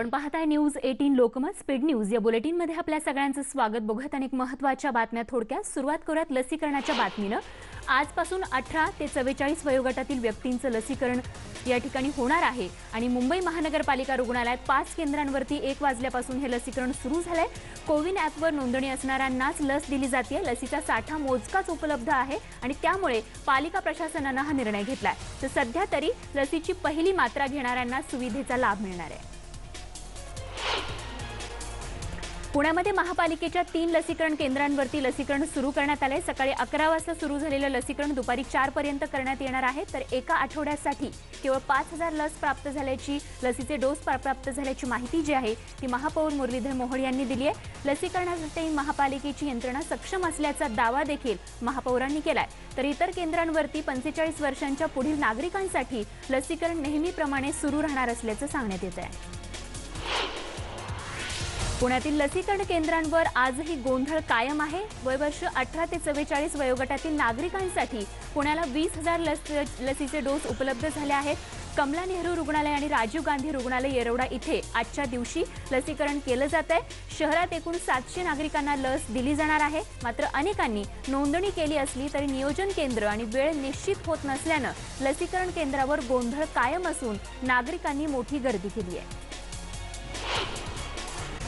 आपण पाहताय news eighteen Lokmat speed news. या बुलेटिनमध्ये आपल्या सगळ्यांचं स्वागत. बघत अनेक महत्त्वाच्या बातम्या थोडक्यात. सुरुवात करूयात लसीकरणाच्या बातमीनं. आजपासून अठरा ते चव्वेचाळीस वयोगटातील व्यक्तींचं लसीकरण या ठिकाणी होणार आहे. आणि मुंबई महानगरपालिका रुग्णालयात पाच केंद्रांवरती एक वाजल्यापासून हे लसीकरण सुरू झालंय. कोविन ॲपवर नोंदणी असणाऱ्यांनाच लस दिली जाते लसीचा साठा मोजकाच उपलब्ध आहे आणि त्यामुळे पालिका प्रशासनानं हा निर्णय घेतलाय. तर सध्या तरी लसीची पहिली मात्रा घेणाऱ्यांना सुविधेचा लाभ मिळणार आहे. पुण्यामध्ये महापालिकेच्या तीन लसीकरण केंद्रांवरती लसीकरण सुरू करण्यात आले सकाळी अकरा वाजता सुरू झालेलं लसीकरण दुपारी चार पर्यंत करण्यात येणार आहे. तर एका आठवड्यासाठी केवळ पाच हजार लस प्राप्त झाल्याची लसीचे डोस प्राप्त झाल्याची माहिती जी आहे ती महापौर मुरलीधर मोहोळ यांनी दिली आहे. लसीकरणासाठी महापालिकेची यंत्रणा सक्षम असल्याचा दावा देखील महापौरांनी केलाय. तर इतर केंद्रांवरती पंचेचाळीस वर्षांच्या पुढील नागरिकांसाठी लसीकरण नेहमीप्रमाणे सुरू राहणार असल्याचं सांगण्यात येत आहे पुण्यातील लसीकरण केंद्रांवर आजही गोंधळ कायम आहे. वयवर्ष अठरा ते चव्वेचाळीस वयोगटातील नागरिकांसाठी पुण्याला वीस हजार लस लसीचे डोस उपलब्ध झाले आहेत. कमला नेहरू रुग्णालय आणि राजीव गांधी रुग्णालय येरवडा इथे आजच्या दिवशी लसीकरण केलं जात आहे शहरात एकूण सातशे नागरिकांना लस दिली जाणार आहे. मात्र अनेकांनी नोंदणी केली असली तरी नियोजन केंद्र आणि वेळ निश्चित होत नसल्यानं लसीकरण केंद्रावर गोंधळ कायम असून नागरिकांनी मोठी गर्दी केली आहे.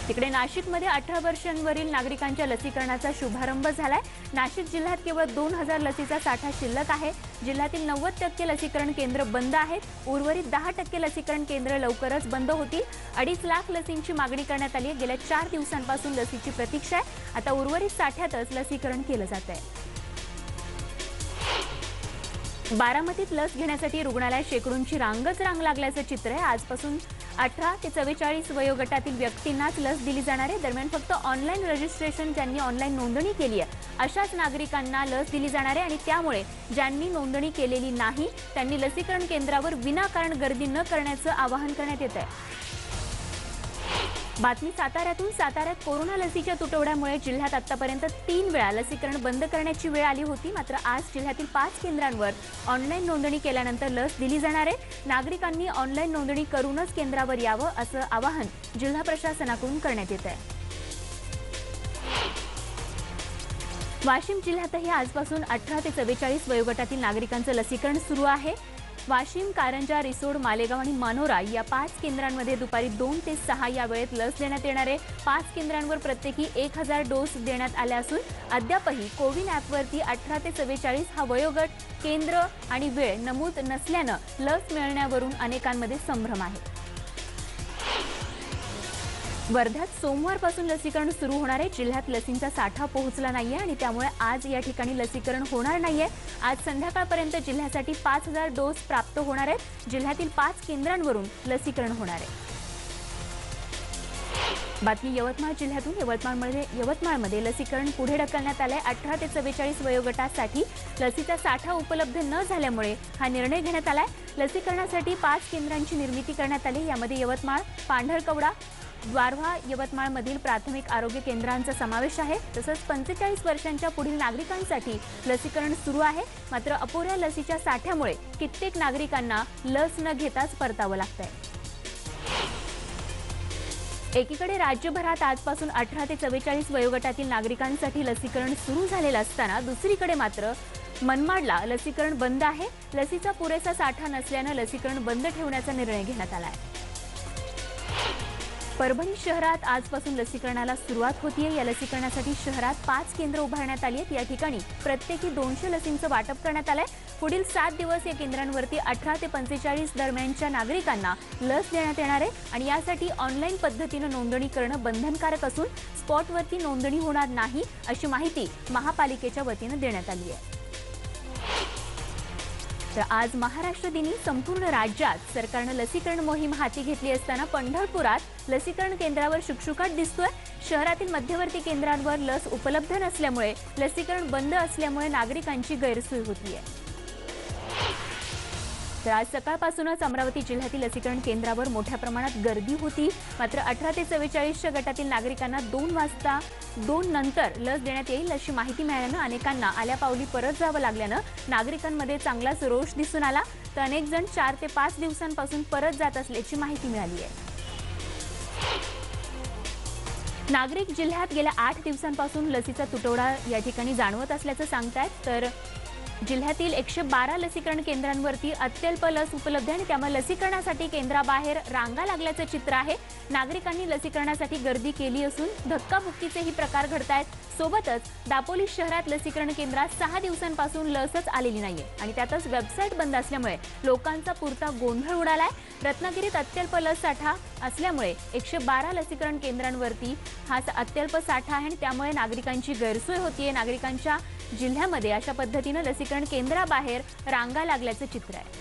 तिकडे नाशिकमध्ये अठरा वर्षांवरील नागरिकांच्या लसीकरणाचा शुभारंभ झालाय. नाशिक जिल्ह्यात केवळ दोन हजार लसीचा साठा शिल्लक आहे. जिल्ह्यातील नव्वद टक्के लसीकरण केंद्र बंद आहेत. उर्वरित दहा टक्के लसीकरण केंद्र लवकरच बंद होतील. अडीच लाख लसींची मागणी करण्यात आली आहे. गेल्या चार दिवसांपासून लसीची प्रतीक्षा आहे. आता उर्वरित साठ्यातच लसीकरण केलं जात आहे. बारामतीत लस घेण्यासाठी रुग्णालयात शेकडोंची रांगच रांग लागल्याचं चित्र आहे. आजपासून अठरा ते चव्वेचाळीस वयोगटातील व्यक्तींनाच लस दिली जाणार आहे. दरम्यान फक्त ऑनलाईन रजिस्ट्रेशन ज्यांनी ऑनलाईन नोंदणी केली आहे अशाच नागरिकांना लस दिली जाणार आहे आणि त्यामुळे ज्यांनी नोंदणी केलेली नाही त्यांनी लसीकरण केंद्रावर विनाकारण गर्दी न करण्याचं आवाहन करण्यात येत आहे. बातमी साताऱ्यातून साताऱ्यात कोरोना लसीच्या तुटवड्यामुळे जिल्ह्यात आतापर्यंत तीन वेळा लसीकरण बंद करण्याची वेळ आली होती. मात्र आज जिल्ह्यातील पाच केंद्रांवर ऑनलाईन नोंदणी केल्यानंतर लस दिली जाणार आहे. नागरिकांनी ऑनलाईन नोंदणी करूनच केंद्रावर यावं असं आवाहन जिल्हा प्रशासनाकडून करण्यात येत आहे. वाशिम जिल्ह्यातही आजपासून अठरा ते चव्वेचाळीस वयोगटातील नागरिकांचं लसीकरण सुरू आहे. वाशिम कारंजा रिसोड मालेगाव आणि मानोरा या पाच केंद्रांमध्ये दुपारी दोन ते सहा या वेळेत लस देण्यात येणार आहे. पाच केंद्रांवर प्रत्येकी एक हजार डोस देण्यात आले असून अद्यापही कोविन ॲपवरती अठरा ते चव्वेचाळीस हा वयोगट केंद्र आणि वेळ नमूद नसल्यानं लस मिळण्यावरून अनेकांमध्ये संभ्रम आहे. वर्ध्यात सोमवारपासून लसीकरण सुरू होणार आहे. जिल्ह्यात लसींचा साठा पोहोचला नाहीये आणि त्यामुळे आज या ठिकाणी लसीकरण होणार नाहीये. आज संध्याकाळपर्यंत जिल्ह्यासाठी पाच हजार डोस प्राप्त होणार आहेत. जिल्ह्यातील पाच केंद्रांवरून लसीकरण होणार आहे. बातमी यवतमाळ जिल्ह्यातून यवतमाळमध्ये यवतमाळमध्ये लसीकरण पुढे ढकलण्यात आलंय. अठरा ते चव्वेचाळीस वयोगटासाठी लसीचा साठा उपलब्ध न झाल्यामुळे हा निर्णय घेण्यात आलाय. लसीकरणासाठी पाच केंद्रांची निर्मिती करण्यात आली. यामध्ये यवतमाळ पांढरकवडा द्वारव्हा यवतमाळमधील प्राथमिक आरोग्य केंद्रांचा समावेश आहे. तसंच पंचेचाळीस वर्षांच्या पुढील नागरिकांसाठी लसीकरण सुरू आहे. मात्र अपुऱ्या लसीच्या साठ्यामुळे कित्येक नागरिकांना लस न घेताच परतावं लागतंय. एकीकडे राज्यभरात आजपासून अठरा ते चव्वेचाळीस वयोगटातील नागरिकांसाठी लसीकरण सुरू झालेलं असताना दुसरीकडे मात्र मनमाडला लसीकरण बंद आहे. लसीचा पुरेसा साठा नसल्यानं लसीकरण बंद ठेवण्याचा निर्णय घेण्यात आला आहे परभणी शहरात आजपासून लसीकरणाला सुरुवात होतीये. या लसीकरणासाठी शहरात पाच केंद्र उभारण्यात आली आहेत. या ठिकाणी प्रत्येकी दोनशे लसींचं वाटप करण्यात आलंय. पुढील सात दिवस या केंद्रांवरती अठरा ते पंचेचाळीस दरम्यानच्या नागरिकांना लस देण्यात येणार आहे आणि यासाठी ऑनलाईन पद्धतीनं नोंदणी करणं बंधनकारक असून स्पॉटवरती नोंदणी होणार नाही अशी माहिती महापालिकेच्या वतीनं देण्यात आली आहे. तर आज महाराष्ट्र दिनी संपूर्ण राज्यात सरकारनं लसीकरण मोहीम हाती घेतली असताना पंढरपुरात लसीकरण केंद्रावर शुकशुकाट दिसतोय. शहरातील मध्यवर्ती केंद्रांवर लस उपलब्ध नसल्यामुळे लसीकरण बंद असल्यामुळे नागरिकांची गैरसोय होतीये. तर आज सकाळपासूनच अमरावती जिल्ह्यातील लसीकरण केंद्रावर मोठ्या प्रमाणात गर्दी होती. मात्र अठरा ते चव्वेचाळीसच्या गटातील नागरिकांना दोन वाजता दोन नंतर लस देण्यात येईल अशी माहिती मिळाल्यानं अनेकांना आल्यापावली परत जावं लागल्यानं नागरिकांमध्ये चांगलाच रोष दिसून आला. तर अनेक जण चार ते पाच दिवसांपासून परत जात असल्याची माहिती मिळाली आहे. नागरिक जिल्ह्यात गेल्या आठ दिवसांपासून लसीचा तुटवडा या ठिकाणी जाणवत असल्याचं सांगतायत. तर जिल्ह्यातील एकशे बारा लसीकरण केंद्रांवरती अत्यल्प लस उपलब्ध आहे आणि त्यामुळे लसीकरणासाठी केंद्राबाहेर रांगा लागल्याचं चित्र आहे. नागरिकांनी लसीकरणासाठी गर्दी केली असून धक्काबुक्कीचेही प्रकार घडत आहेत सोबतच दापोली शहरात लसीकरण केंद्रात सहा दिवसांपासून लसच आलेली नाहीये आणि त्यातच वेबसाईट बंद असल्यामुळे लोकांचा पुरता गोंधळ उडालाय. रत्नागिरीत अत्यल्प लस साठा असल्यामुळे एकशे बारा लसीकरण केंद्रांवरती हा अत्यल्प साठा आहे आणि त्यामुळे नागरिकांची गैरसोय होतीये. नागरिकांच्या जिल्ह्यामध्ये अशा पद्धतीनं लसीकरण केंद्राबाहेर रांगा लागल्याचं चित्र आहे.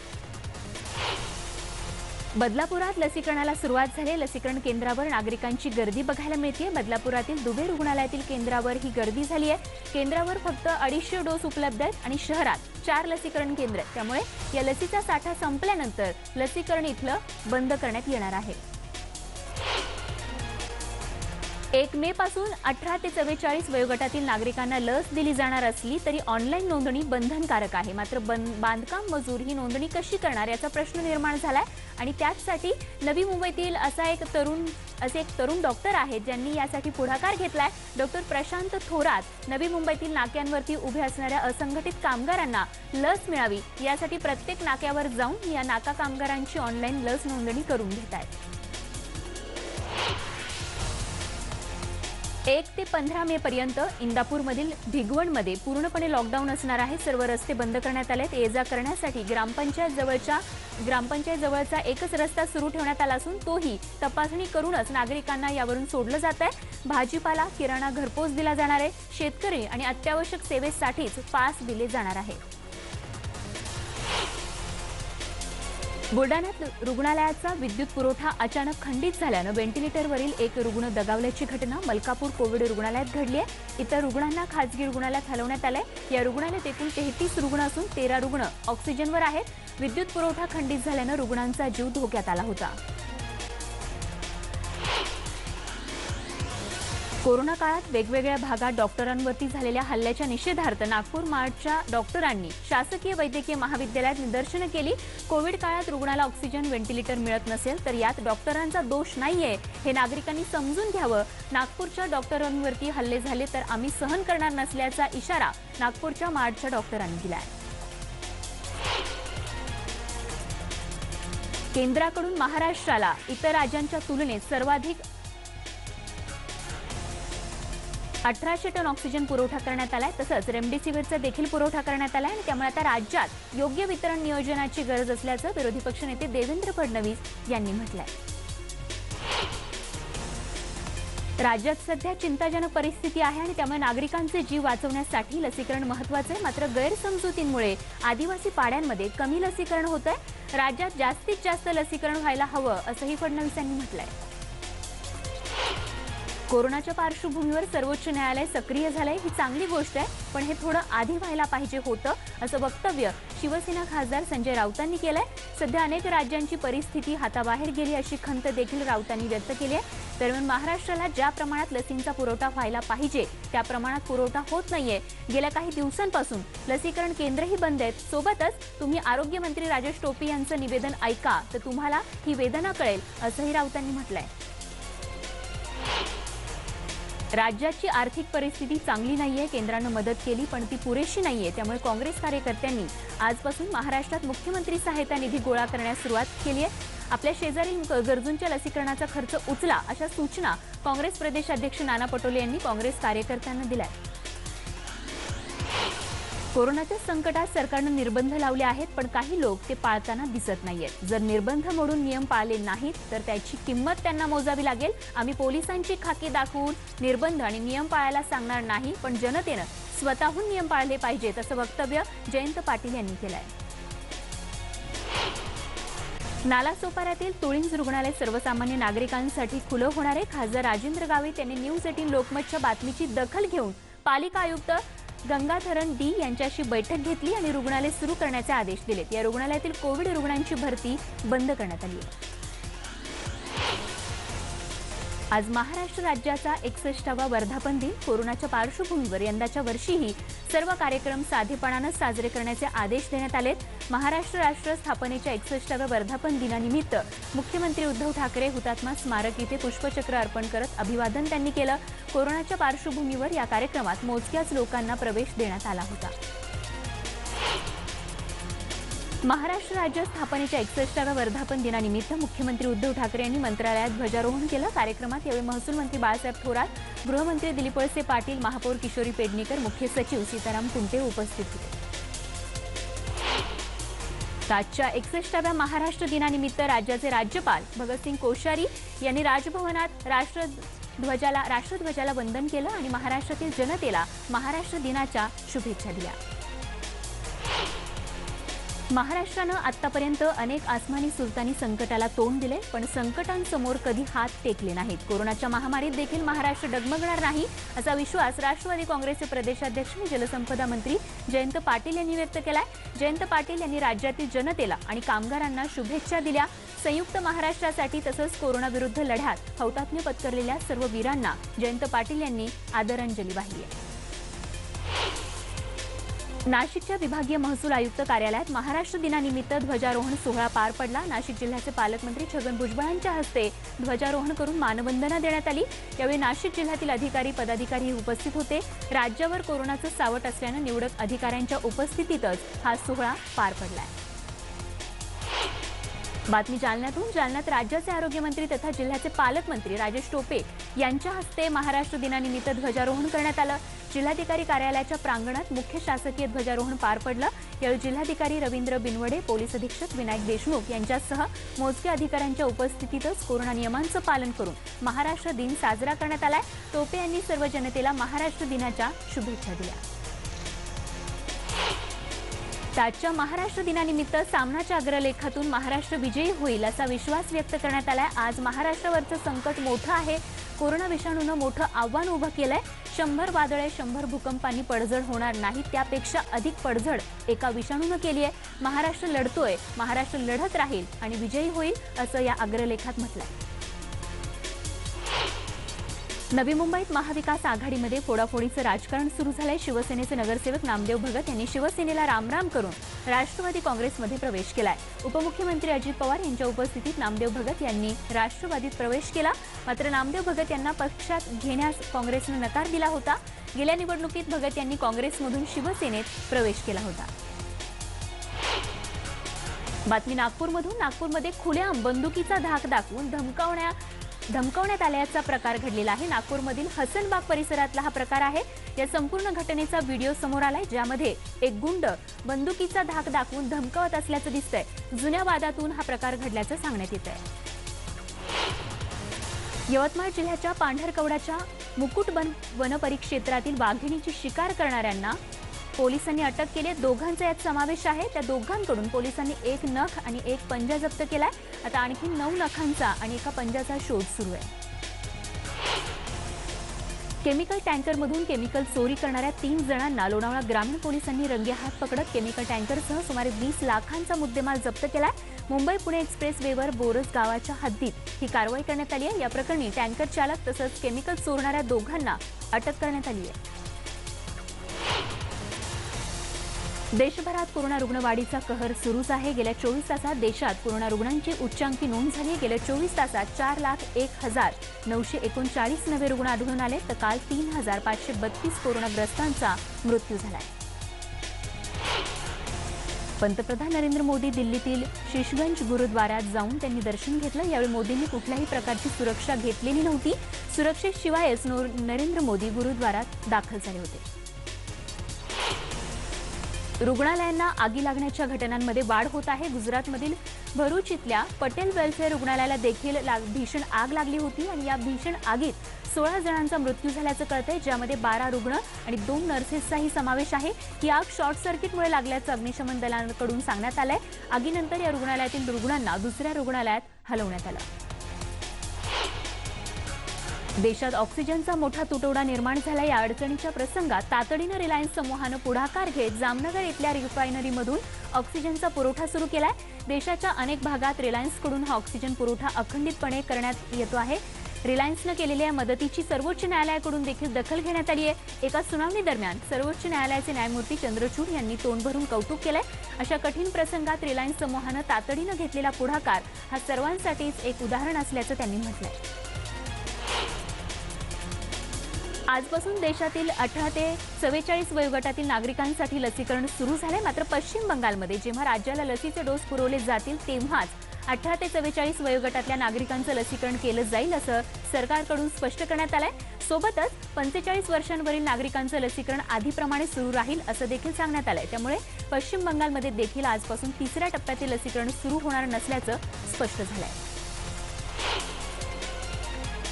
बदलापुरात लसीकरणाला सुरुवात झाली. लसीकरण केंद्रावर नागरिकांची गर्दी बघायला मिळते बदलापुरातील दुबे रुग्णालयातील केंद्रावर ही गर्दी झाली आहे. केंद्रावर फक्त अडीचशे डोस उपलब्ध आहेत आणि शहरात चार लसीकरण केंद्र आहेत. त्यामुळे या लसीचा साठा संपल्यानंतर लसीकरण इथलं बंद करण्यात येणार आहे. एक मे पासून अठरा ते चव्वेचाळीस वयोगटातील नागरिकांना लस दिली जाणार असली तरी ऑनलाईन नोंदणी बंधनकारक आहे. मात्र बांधकाम मजूर ही नोंदणी कशी करणार याचा प्रश्न निर्माण झालाय आणि त्याचसाठी नवी मुंबईतील असा एक तरुण असे एक तरुण डॉक्टर आहेत ज्यांनी यासाठी पुढाकार घेतलाय. डॉक्टर प्रशांत थोरात नवी मुंबईतील नाक्यांवरती उभे असणाऱ्या असंघटित कामगारांना लस मिळावी यासाठी प्रत्येक नाक्यावर जाऊन या नाका कामगारांची ऑनलाईन लस नोंदणी करून घेत आहेत एक ते पंधरा मे पर्यंत इंदापूरमधील भिगवणमध्ये पूर्णपणे लॉकडाऊन असणार आहे. सर्व रस्ते बंद करण्यात आले आहेत ये जा करण्यासाठी ग्रामपंचायत जवळच्या ग्रामपंचायत जवळचा एकच रस्ता सुरू ठेवण्यात आला असून तोही तपासणी करूनच नागरिकांना यावरून सोडलं जात आहे भाजीपाला किराणा घरपोच दिला जाणार आहे. शेतकरी आणि अत्यावश्यक सेवेसाठीच पास दिले जाणार आहे. बुलडाण्यात रुग्णालयाचा विद्युत पुरवठा अचानक खंडित झाल्यानं व्हेंटिलेटरवरील एक रुग्ण दगावल्याची घटना मलकापूर कोविड रुग्णालयात घडली आहे. इतर रुग्णांना खासगी रुग्णालयात हलवण्यात आलंय. या रुग्णालयात एकूण तेहतीस रुग्ण असून तेरा रुग्ण ऑक्सिजनवर आहेत. विद्युत पुरवठा खंडित झाल्यानं रुग्णांचा जीव धोक्यात आला होता. कोरोना काळात वेगवेगळ्या भागात डॉक्टरांवरती झालेल्या हल्ल्याच्या निषेधार्थ नागपूर मार्चच्या डॉक्टरांनी शासकीय वैद्यकीय महाविद्यालयात निदर्शनं केली. कोविड काळात रुग्णाला ऑक्सिजन व्हेंटिलेटर मिळत नसेल तर यात डॉक्टरांचा दोष नाहीये हे नागरिकांनी समजून घ्यावं. नागपूरच्या डॉक्टरांवरती हल्ले झाले तर आम्ही सहन करणार नसल्याचा इशारा नागपूरच्या मार्चच्या डॉक्टरांनी दिलाय. केंद्राकडून महाराष्ट्राला इतर राज्यांच्या तुलनेत सर्वाधिक अठराशे टन ऑक्सिजन पुरवठा करण्यात आलाय. तसंच रेमडेसिवीरचा देखील पुरवठा करण्यात आलाय आणि त्यामुळे आता राज्यात योग्य वितरण नियोजनाची गरज असल्याचं विरोधी पक्षनेते देवेंद्र फडणवीस यांनी म्हटलंय. राज्यात सध्या चिंताजनक परिस्थिती आहे आणि त्यामुळे नागरिकांचे जीव वाचवण्यासाठी लसीकरण महत्वाचं आहे. मात्र गैरसमजुतींमुळे आदिवासी पाड्यांमध्ये कमी लसीकरण होत आहे राज्यात जास्तीत जास्त लसीकरण व्हायला हवं असंही फडणवीस यांनी म्हटलंय. कोरोनाच्या पार्श्वभूमीवर सर्वोच्च न्यायालय सक्रिय झालंय ही चांगली गोष्ट आहे पण हे थोडं आधी व्हायला पाहिजे होतं असं वक्तव्य शिवसेना खासदार संजय राऊतांनी केलंय. सध्या अनेक राज्यांची परिस्थिती हाताबाहेर गेली अशी खंत देखील राऊतांनी व्यक्त केली आहे. दरम्यान महाराष्ट्राला ज्या प्रमाणात लसींचा पुरवठा व्हायला पाहिजे त्या प्रमाणात पुरवठा होत नाहीये. गेल्या काही दिवसांपासून लसीकरण केंद्रही बंद आहेत. सोबतच तुम्ही आरोग्यमंत्री राजेश टोपे यांचं निवेदन ऐका तर तुम्हाला ही वेदना कळेल असंही राऊतांनी म्हटलंय. राज्याची आर्थिक परिस्थिती चांगली नाहीये केंद्रानं मदत केली पण ती पुरेशी नाहीये. त्यामुळे काँग्रेस कार्यकर्त्यांनी आजपासून महाराष्ट्रात मुख्यमंत्री सहायता निधी गोळा करण्यास सुरुवात केली आहे आपल्या शेजारील गरजूंच्या लसीकरणाचा खर्च उचला अशा सूचना काँग्रेस प्रदेशाध्यक्ष नाना पटोले यांनी काँग्रेस कार्यकर्त्यांना दिल्या कोरोनाच्या संकटात सरकारनं निर्बंध लावले आहेत पण काही लोक ते पाळताना दिसत नाहीयेत. जर निर्बंध मोडून नियम पाळले नाहीत तर त्याची किंमत त्यांना मोजावी लागेल. आम्ही पोलिसांची खाकी दाखवून निर्बंध आणि नियम पाळायला सांगणार नाही पण जनतेनं स्वतःहून नियम पाळले पाहिजेत असं वक्तव्य जयंत पाटील यांनी केलं आहे नालासोपाऱ्यातील तुळिंज रुग्णालय सर्वसामान्य नागरिकांसाठी खुलं होणारे खासदार राजेंद्र गावित यांनी न्यूज एटीन लोकमतच्या बातमीची दखल घेऊन पालिका आयुक्त गंगाधरन डी यांच्याशी बैठक घेतली आणि रुग्णालय सुरू करण्याचे आदेश दिलेत. या रुग्णालयातील कोविड रुग्णांची भरती बंद करण्यात आली आहे. आज महाराष्ट्र राज्याचा एकसष्टावा वर्धापन दिन. कोरोनाच्या पार्श्वभूमीवर यंदाच्या वर्षीही सर्व कार्यक्रम साधेपणानं साजरे करण्याचे आदेश देण्यात आलेत. महाराष्ट्र राष्ट्र स्थापनेच्या एकसष्टाव्या वर्धापन दिनानिमित्त मुख्यमंत्री उद्धव ठाकरे हुतात्मा स्मारक इथे पुष्पचक्र अर्पण करत अभिवादन त्यांनी केलं. कोरोनाच्या पार्श्वभूमीवर या कार्यक्रमात मोजक्याच लोकांना प्रवेश देण्यात आला होता. महाराष्ट्र राज्य स्थापनेच्या एकसष्टाव्या वर्धापन दिनानिमित्त मुख्यमंत्री उद्धव ठाकरे यांनी मंत्रालयात ध्वजारोहण केलं. कार्यक्रमात यावेळी महसूल मंत्री बाळासाहेब थोरात गृहमंत्री दिलीप वळसे पाटील महापौर किशोरी पेडणेकर मुख्य सचिव सीताराम कुंटे उपस्थित होते. आजच्या एकसष्टाव्या महाराष्ट्र दिनानिमित्त राज्याचे राज्यपाल भगतसिंग कोश्यारी यांनी राजभवनात राष्ट्र ध्वजाला राष्ट्रध्वजाला वंदन केलं आणि महाराष्ट्रातील जनतेला महाराष्ट्र दिनाच्या शुभेच्छा दिल्या. महाराष्ट्रानं आतापर्यंत अनेक आसमानी सुलतानी संकटाला तोंड दिले पण संकटांसमोर कधी हात टेकले नाहीत. कोरोनाच्या महामारीत देखील महाराष्ट्र डगमगणार नाही असा विश्वास राष्ट्रवादी काँग्रेसचे प्रदेशाध्यक्ष आणि जलसंपदा मंत्री जयंत पाटील यांनी व्यक्त केलाय. जयंत पाटील यांनी राज्यातील जनतेला आणि कामगारांना शुभेच्छा दिल्या. संयुक्त महाराष्ट्रासाठी तसंच कोरोनाविरुद्ध लढ्यात हौतात्म्य पत्करलेल्या सर्व वीरांना जयंत पाटील यांनी आदरांजली वाहिली आहे. नाशिकच्या विभागीय महसूल आयुक्त कार्यालयात महाराष्ट्र दिनानिमित्त ध्वजारोहण सोहळा पार पडला. नाशिक जिल्ह्याचे पालकमंत्री छगन भुजबळांच्या हस्ते ध्वजारोहण करून मानवंदना देण्यात आली. यावेळी नाशिक जिल्ह्यातील अधिकारी पदाधिकारीही उपस्थित होते. राज्यावर कोरोनाचं सावट असल्यानं निवडक अधिकाऱ्यांच्या उपस्थितीतच हा सोहळा पार पडलाय. बातमी जालन्यातून. जालन्यात राज्याचे आरोग्यमंत्री तथा जिल्ह्याचे पालकमंत्री राजेश टोपे यांच्या हस्ते महाराष्ट्र दिनानिमित्त ध्वजारोहण करण्यात आलं. जिल्हाधिकारी कार्यालयाच्या प्रांगणात मुख्य शासकीय ध्वजारोहण पार पडलं. यावेळी जिल्हाधिकारी रवींद्र बिनवडे पोलीस अधीक्षक विनायक देशमुख यांच्यासह मोजक्या अधिकाऱ्यांच्या उपस्थितीतच कोरोना नियमांचं पालन करून महाराष्ट्र दिन साजरा करण्यात आलाय. टोपे यांनी सर्व जनतेला महाराष्ट्र दिनाच्या शुभेच्छा दिल्या. आजच्या महाराष्ट्र दिनानिमित्त सामनाच्या अग्रलेखातून महाराष्ट्र विजयी होईल असा विश्वास व्यक्त करण्यात आलाय. आज महाराष्ट्रावरचं संकट मोठं आहे. कोरोना विषाणूनं मोठं आव्हान उभं केलंय. शंभर वादळे शंभर भूकंपांनी पडझड होणार नाही. त्यापेक्षा अधिक पडझड एका विषाणूनं केली आहे महाराष्ट्र लढतोय. महाराष्ट्र लढत राहील आणि विजयी होईल असं या अग्रलेखात म्हटलंय. नवी मुंबईत महाविकास आघाडीमध्ये फोडाफोडीचं राजकारण सुरू झालंय. शिवसेनेचे नगरसेवक नामदेव भगत यांनी शिवसेनेला रामराम करून राष्ट्रवादी काँग्रेसमध्ये प्रवेश केलाय. उपमुख्यमंत्री अजित पवार यांच्या उपस्थितीत नामदेव भगत यांनी राष्ट्रवादीत प्रवेश केला. मात्र नामदेव भगत यांना पक्षात घेण्यास काँग्रेसनं नकार दिला होता. गेल्या निवडणुकीत भगत यांनी काँग्रेसमधून शिवसेनेत प्रवेश केला होता. बातमी नागपूरमधून. नागपूरमध्ये खुल्या बंदुकीचा धाक दाखवून धमकावण्या धमकवण्यात आल्याचा प्रकार घडलेला आहे. नागपूरमधील हसनबाग परिसरातला हा प्रकार आहे. या संपूर्ण घटनेचा व्हिडिओ समोर आलाय ज्यामध्ये एक गुंड बंदुकीचा धाक दाखवून धमकावत असल्याचं दिसतंय. जुन्या वादातून हा प्रकार घडल्याचं सांगण्यात येत आहे यवतमाळ जिल्ह्याच्या पांढरकवडाच्या मुकुट वन वनपरिक्षेत्रातील वाघिणीची शिकार करणाऱ्यांना पोलिसांनी अटक केली. दोघांचा यात समावेश आहे. त्या दोघांकडून पोलिसांनी एक नख आणि एक पंजा जप्त केलाय. आता आणखी नऊ नखांचा आणि एका पंजाचा शोध सुरू आहे. केमिकल टँकरमधून केमिकल चोरी करणाऱ्या तीन जणांना लोणावळा ग्रामीण पोलिसांनी रंगेहात पकडत केमिकल टँकरसह सुमारे वीस लाखांचा मुद्देमाल जप्त केलाय. मुंबई पुणे एक्सप्रेस वेवर बोरस गावाच्या हद्दीत ही कारवाई करण्यात आली आहे. या प्रकरणी टँकर चालक तसंच केमिकल चोरणाऱ्या दोघांना अटक करण्यात आली आहे. देशभरात कोरोना रुग्णवाढीचा कहर सुरूच आहे. गेल्या चोवीस तासात देशात कोरोना रुग्णांची उच्चांकी नोंद झाली. गेल्या चोवीस तासात चार लाख एक हजार नऊशे एकोणचाळीस नवे रुग्ण आढळून आले. तर काल तीन हजार पाचशे बत्तीस कोरोनाग्रस्तांचा मृत्यू झालाय. पंतप्रधान नरेंद्र मोदी दिल्लीतील शिशगंज गुरुद्वारात जाऊन त्यांनी दर्शन घेतलं. यावेळी मोदींनी कुठल्याही प्रकारची सुरक्षा घेतलेली नव्हती. सुरक्षेशिवायच नरेंद्र मोदी गुरुद्वारात दाखल झाले होते. रुग्णालयांना आगी लागण्याच्या घटनांमध्ये वाढ होत आहे. गुजरातमधील भरूच इथल्या पटेल वेलफेअर रुग्णालयाला देखील लाग- भीषण आग लागली होती आणि या भीषण आगीत सोळा जणांचा मृत्यू झाल्याचं कळतंय. ज्यामध्ये बारा रुग्ण आणि दोन नर्सेसचाही समावेश आहे. ही आग शॉर्ट सर्किटमुळे लागल्याचं अग्निशमन दलाकडून सांगण्यात आलंय. आगीनंतर या रुग्णालयातील रुग्णांना दुसऱ्या रुग्णालयात हलवण्यात आलं. देशात ऑक्सिजनचा मोठा तुटवडा निर्माण झाला या अडचणीच्या प्रसंगात तातडीनं रिलायन्स समूहानं पुढाकार घेत जामनगर इथल्या रिफायनरीमधून ऑक्सिजनचा पुरवठा सुरू केलाय. देशाच्या अनेक भागात रिलायन्सकडून हा ऑक्सिजन पुरवठा अखंडितपणे करण्यात येतो आहे. रिलायन्सनं केलेल्या मदतीची सर्वोच्च न्यायालयाकडून देखील दखल घेण्यात आली आहे. एका सुनावणी दरम्यान सर्वोच्च न्यायालयाचे न्यायमूर्ती चंद्रचूड यांनी तोंड भरून कौतुक केलंय. अशा कठीण प्रसंगात रिलायन्स समूहानं तातडीनं घेतलेला पुढाकार हा सर्वांसाठीच एक उदाहरण असल्याचं त्यांनी म्हटलंय. आजपासून देशातील अठरा ते चव्वेचाळीस वयोगटातील नागरिकांसाठी लसीकरण सुरू झाले मात्र पश्चिम बंगालमध्ये जेव्हा राज्याला लसीचे डोस पुरवले जातील तेव्हाच अठरा ते चव्वेचाळीस वयोगटातल्या नागरिकांचं लसीकरण केलं जाईल असं सरकारकडून स्पष्ट करण्यात आलंय. सोबतच पंचेचाळीस वर्षांवरील नागरिकांचं लसीकरण आधीप्रमाणे सुरू राहील असं देखील सांगण्यात आलंय. त्यामुळे पश्चिम बंगालमध्ये देखील आजपासून तिसऱ्या टप्प्यातील लसीकरण सुरू होणार नसल्याचं स्पष्ट झालंय.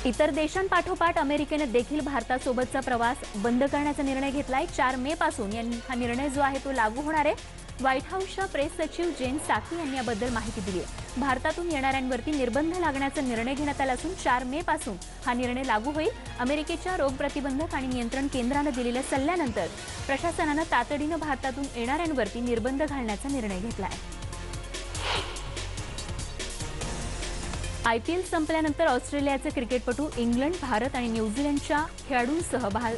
इतर देशांपाठोपाठ अमेरिकेनं देखील भारतासोबतचा प्रवास बंद करण्याचा निर्णय घेतलाय. चार मे पासून हा निर्णय जो आहे तो लागू होणार आहे. व्हाईट हाऊसच्या प्रेस सचिव जेन साकी यांनी याबद्दल माहिती दिली आहे. भारतातून येणाऱ्यांवरती निर्बंध लागण्याचा निर्णय घेण्यात आला असून चार मे पासून हा निर्णय लागू होईल. अमेरिकेच्या रोग प्रतिबंधक आणि नियंत्रण केंद्रानं दिलेल्या सल्ल्यानंतर प्रशासनानं तातडीनं भारतातून येणाऱ्यांवरती निर्बंध घालण्याचा निर्णय घेतला आहे. आय पी एल संपल्यानंतर ऑस्ट्रेलियाचे क्रिकेटपटू इंग्लंड भारत आणि न्यूझीलंडच्या खेळाडूंसह भा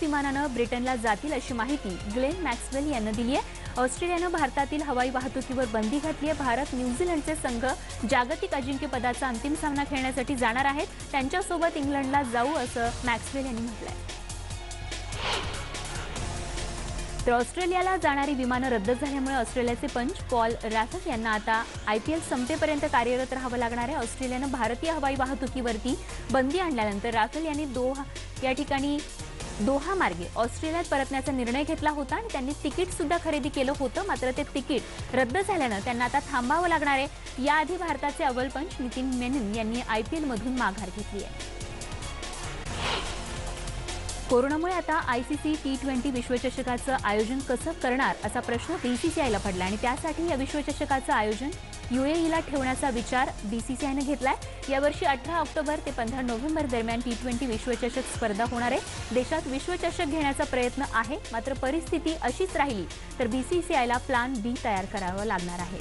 विमानानं ब्रिटनला जातील अशी माहिती ग्लेन मॅक्सवेल यांना दिली आहे. ऑस्ट्रेलियानं भारतातील हवाई वाहतुकीवर बंदी घातली आहे. भारत न्यूझीलंडचे संघ जागतिक अजिंक्यपदाचा अंतिम सामना खेळण्यासाठी जाणार आहेत. त्यांच्यासोबत इंग्लंडला जाऊ असं मॅक्सवेल यांनी म्हटलं आहे तर ऑस्ट्रेलियाला जाणारी विमानं रद्द झाल्यामुळे ऑस्ट्रेलियाचे पंच पॉल रॅथक यांना आता आय पी एल संपेपर्यंत कार्यरत राहावं लागणार आहे. ऑस्ट्रेलियानं भारतीय हवाई वाहतुकीवरती बंदी आणल्यानंतर राफेल यांनी दोहा या ठिकाणी दोहा मार्गे ऑस्ट्रेलियात परतण्याचा निर्णय घेतला होता आणि त्यांनी तिकीट सुद्धा खरेदी केलं होतं. मात्र ते तिकीट रद्द झाल्यानं त्यांना आता थांबावं लागणार आहे. याआधी भारताचे अव्वल पंच नितीन मेनन यांनी आय पी एलमधून माघार घेतली आहे. कोरोनामुळे आता आयसीसी टी ट्वेंटी विश्वचषकाचं आयोजन कसं करणार असा प्रश्न बीसीसीआयला पडला आणि त्यासाठी या विश्वचषकाचं आयोजन युएईला ठेवण्याचा विचार बीसीसीआयनं घेतलाय. यावर्षी अठरा ऑक्टोबर ते पंधरा नोव्हेंबर दरम्यान टी ट्वेंटी विश्वचषक स्पर्धा होणार आहे. देशात विश्वचषक घेण्याचा प्रयत्न आहे मात्र परिस्थिती अशीच राहिली तर बीसीसीआयला प्लान बी तयार करावा लागणार आहे.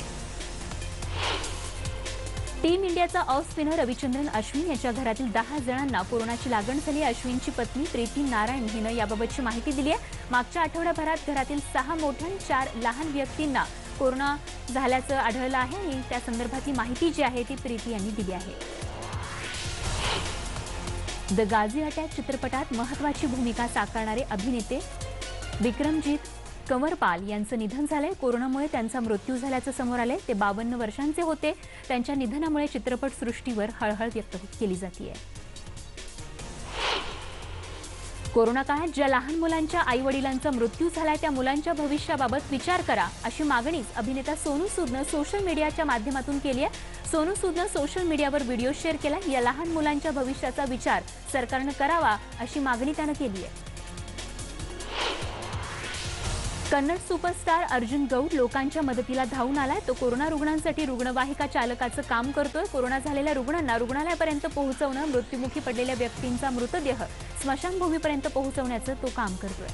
टीम इंडियाचा ऑफ स्पिनर रविचंद्रन अश्विन याच्या घरातील दहा जणांना कोरोनाची लागण झाली. अश्विनची पत्नी प्रीती नारायण हिनं याबाबतची माहिती दिली आहे. मागच्या आठवड्याभरात घरातील सहा मोठ्या चार लहान व्यक्तींना कोरोना झाल्याचं आढळलं आहे आणि त्या संदर्भातली माहिती जी आहे ती प्रीती यांनी दिली आहे. द गाझी अटॅक चित्रपटात महत्वाची भूमिका साकारणारे अभिनेते विक्रमजीत कंवरपाल यांचं निधन झालंय. कोरोनामुळे त्यांचा मृत्यू झाल्याचं समोर आलंय. ते बावन्न वर्षांचे होते. त्यांच्या निधनामुळे चित्रपटसृष्टीवर हळहळ व्यक्त केली जाते कोरोना काळात ज्या लहान मुलांच्या आई वडिलांचा मृत्यू झालाय त्या मुलांच्या भविष्याबाबत विचार करा अशी मागणीच अभिनेता सोनू सूदनं सोशल मीडियाच्या माध्यमातून केली आहे. सोनू सूदनं सोशल मीडियावर व्हिडिओ शेअर केला. या लहान मुलांच्या भविष्याचा विचार सरकारनं करावा अशी मागणी त्यानं केली आहे. कन्नड सुपरस्टार अर्जुन गौड लोकांच्या मदतीला धावून आलाय. तो कोरोना रुग्णांसाठी रुग्णवाहिका चालकाचं काम करतोय. कोरोना झालेल्या रुग्णांना रुग्णालयापर्यंत पोहोचवणं मृत्युमुखी पडलेल्या व्यक्तींचा मृतदेह स्मशानभूमीपर्यंत पोहोचवण्याचं तो काम करतोय.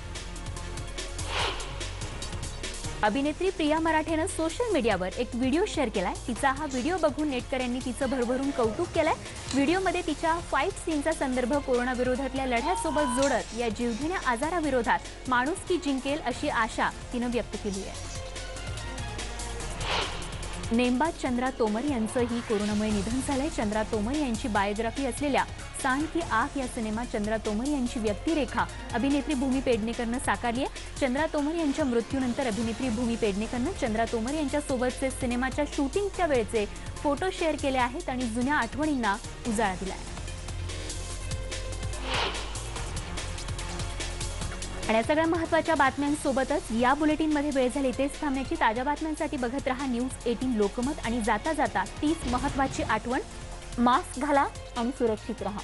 अभिनेत्री प्रिया मराठेनं सोशल मीडियावर एक व्हिडिओ शेअर केलाय. तिचा हा व्हिडिओ बघून नेटकऱ्यांनी तिचं भरभरून कौतुक केलंय. व्हिडिओमध्ये तिच्या फाईट सीनचा संदर्भ कोरोनाविरोधातल्या लढ्यासोबत जोडत या जीवघेण्या आजाराविरोधात माणूस की जिंकेल अशी आशा तिनं व्यक्त केली आहे. नेमबाज चंद्रा तोमर यांचंही कोरोनामुळे निधन झालंय. चंद्रा तोमर यांची बायोग्राफी असलेल्या सान की आख या सिनेमात चंद्रा तोमर यांची व्यक्तिरेखा अभिनेत्री भूमी पेडणेकरनं साकारली आहे चंद्रा तोमर यांच्या मृत्यूनंतर अभिनेत्री भूमी पेडणेकरनं चंद्रा तोमर यांच्यासोबतचे सिनेमाच्या शूटिंगच्या वेळचे फोटो शेअर केले आहेत आणि जुन्या आठवणींना उजाळा दिला आहे आणि या सगळ्या महत्त्वाच्या बातम्यांसोबतच या बुलेटिनमध्ये वेळ झाली तेच थांबण्याची ताज्या बातम्यांसाठी बघत रहा न्यूज एटीन लोकमत आणि जाता जाता तीच महत्वाची आठवण. मास्क घाला आणि सुरक्षित रहा.